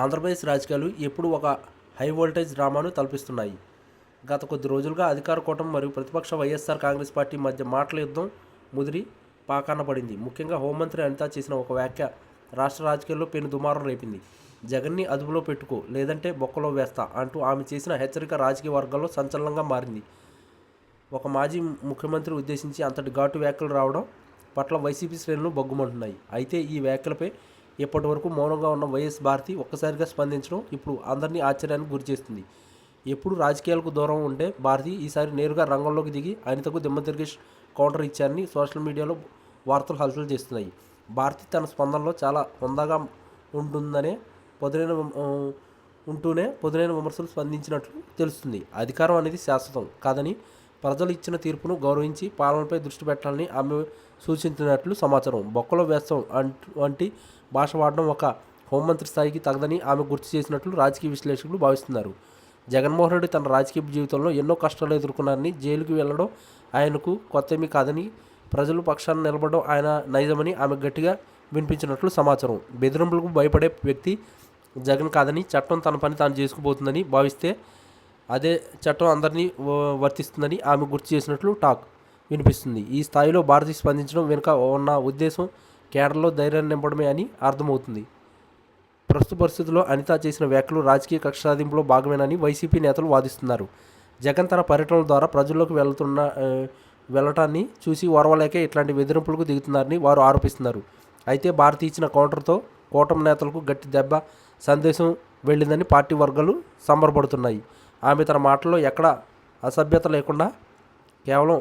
ఆంధ్రప్రదేశ్ రాజకీయాలు ఎప్పుడు ఒక హై వోల్టేజ్ డ్రామాను తలపిస్తున్నాయి. గత కొద్ది రోజులుగా అధికార కూటమి మరియు ప్రతిపక్ష వైఎస్ఆర్ కాంగ్రెస్ పార్టీ మధ్య మాటల యుద్ధం ముదిరి పాకాన పడింది. ముఖ్యంగా హోంమంత్రి అనిత చేసిన ఒక వ్యాఖ్య రాష్ట్ర రాజకీయాల్లో పెను దుమారం రేపింది. జగన్ని అదుపులో పెట్టుకో లేదంటే బొక్కలో వేస్తా అంటూ ఆమె చేసిన హెచ్చరిక రాజకీయ వర్గాల్లో సంచలనంగా మారింది. ఒక మాజీ ముఖ్యమంత్రి ఉద్దేశించి అంతటి ఘాటు వ్యాఖ్యలు రావడం పట్ల వైసీపీ శ్రేణులు బగ్గుమంటున్నాయి. అయితే ఈ వ్యాఖ్యలపై ఇప్పటి వరకు మౌనంగా ఉన్న వైఎస్ భారతి ఒక్కసారిగా స్పందించడం ఇప్పుడు అందరినీ ఆశ్చర్యానికి గురిచేస్తుంది ఎప్పుడు రాజకీయాలకు దూరం ఉంటే భారతి ఈసారి నేరుగా రంగంలోకి దిగి అనితకు దిమ్మ తిరిగి కౌంటర్ ఇచ్చారని సోషల్ మీడియాలో వార్తలు హల్చల్ చేస్తున్నాయి. భారతి తన స్పందనలో చాలా హుందాగా ఉంటుందనే పొదునైన ఉంటూనే పొదునైన విమర్శలు స్పందించినట్లు తెలుస్తుంది. అధికారం అనేది శాశ్వతం కాదని ప్రజలు ఇచ్చిన తీర్పును గౌరవించి పాలనపై దృష్టి పెట్టాలని ఆమె సూచించినట్లు సమాచారం. బొక్కలో వేస్తాం వంటి భాష వాడడం ఒక హోంమంత్రి స్థాయికి తగదని ఆమె గుర్తు చేసినట్లు రాజకీయ విశ్లేషకులు భావిస్తున్నారు. జగన్మోహన్ రెడ్డి తన రాజకీయ జీవితంలో ఎన్నో కష్టాలు ఎదుర్కొన్నారని జైలుకి వెళ్ళడం ఆయనకు కొత్తేమీ కాదని ప్రజలు పక్షాన నిలబడడం ఆయన నైజమని ఆమె గట్టిగా వినిపించినట్లు సమాచారం. బెదిరింపులకు భయపడే వ్యక్తి జగన్ కాదని చట్టం తన పని తాను చేసుకుపోతుందని భావిస్తే అదే చట్టం అందరినీ వర్తిస్తుందని ఆమె గుర్తు చేసినట్లు టాక్ వినిపిస్తుంది. ఈ స్థాయిలో భారతీయ స్పందించడం వెనుక ఉన్న ఉద్దేశం కేడర్లో ధైర్యాన్ని నింపడమే అని అర్థమవుతుంది. ప్రస్తుత పరిస్థితుల్లో అనిత చేసిన వ్యాఖ్యలు రాజకీయ కక్ష సాధింపులో భాగమేనని వైసీపీ నేతలు వాదిస్తున్నారు. జగన్ తన పర్యటనల ద్వారా ప్రజల్లోకి వెళ్తున్న వెళ్ళటాన్ని చూసి ఓర్వలేక ఇట్లాంటి బెదిరింపులకు దిగుతున్నారని వారు ఆరోపిస్తున్నారు. అయితే భారతి ఇచ్చిన కౌంటర్తో కూటమి నేతలకు గట్టి దెబ్బ సందేశం వెళ్ళిందని పార్టీ వర్గాలు సంబరపడుతున్నాయి. ఆమె తన మాటల్లో ఎక్కడ అసభ్యత లేకుండా కేవలం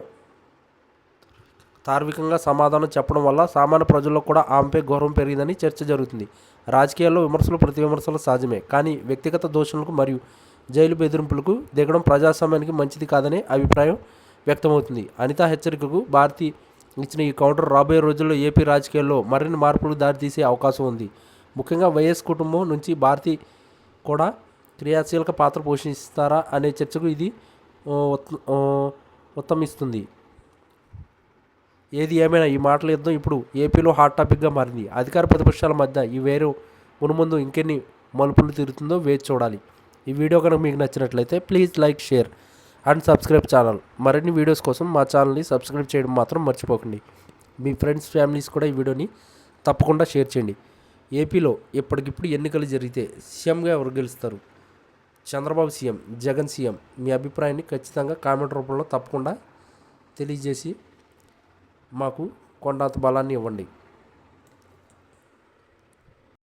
తార్వికంగా సమాధానం చెప్పడం వల్ల సామాన్య ప్రజల్లో కూడా ఆమెపై గౌరవం పెరిగిందని చర్చ జరుగుతుంది. రాజకీయాల్లో విమర్శలు ప్రతి విమర్శలు సహజమే. కానీ వ్యక్తిగత దోషణలకు మరియు జైలు బెదిరింపులకు దిగడం ప్రజాస్వామ్యానికి మంచిది కాదనే అభిప్రాయం వ్యక్తమవుతుంది. అనిత హెచ్చరికకు భారతి ఇచ్చిన ఈ కౌంటర్ రాబోయే రోజుల్లో ఏపీ రాజకీయాల్లో మరిన్ని మార్పులు దారితీసే అవకాశం ఉంది. ముఖ్యంగా వైఎస్ కుటుంబం నుంచి భారతి కూడా క్రియాశీలక పాత్ర పోషిస్తారా అనే చర్చకు ఇది ఉత్తమిస్తుంది ఏది ఏమైనా ఈ మాటల యుద్ధం ఇప్పుడు ఏపీలో హాట్ టాపిక్గా మారింది. అధికార ప్రతిపక్షాల మధ్య ఈ వేరు మునుముందు ఇంకెన్ని మలుపులు తిరుగుతుందో వేచి చూడాలి. ఈ వీడియో కనుక మీకు నచ్చినట్లయితే please like share and subscribe channel. మరిన్ని వీడియోస్ కోసం మా ఛానల్ని సబ్స్క్రైబ్ చేయడం మాత్రం మర్చిపోకండి. మీ ఫ్రెండ్స్ ఫ్యామిలీస్ కూడా ఈ వీడియోని తప్పకుండా షేర్ చేయండి. ఏపీలో ఇప్పటికిప్పుడు ఎన్నికలు జరిగితే సీఎంగా ఎవరు గెలుస్తారు? చంద్రబాబు సీఎం జగన్ సీఎం మీ అభిప్రాయాన్ని ఖచ్చితంగా కామెంట్ రూపంలో తప్పకుండా తెలియజేసి మాకు కొండంత బలాన్ని ఇవ్వండి.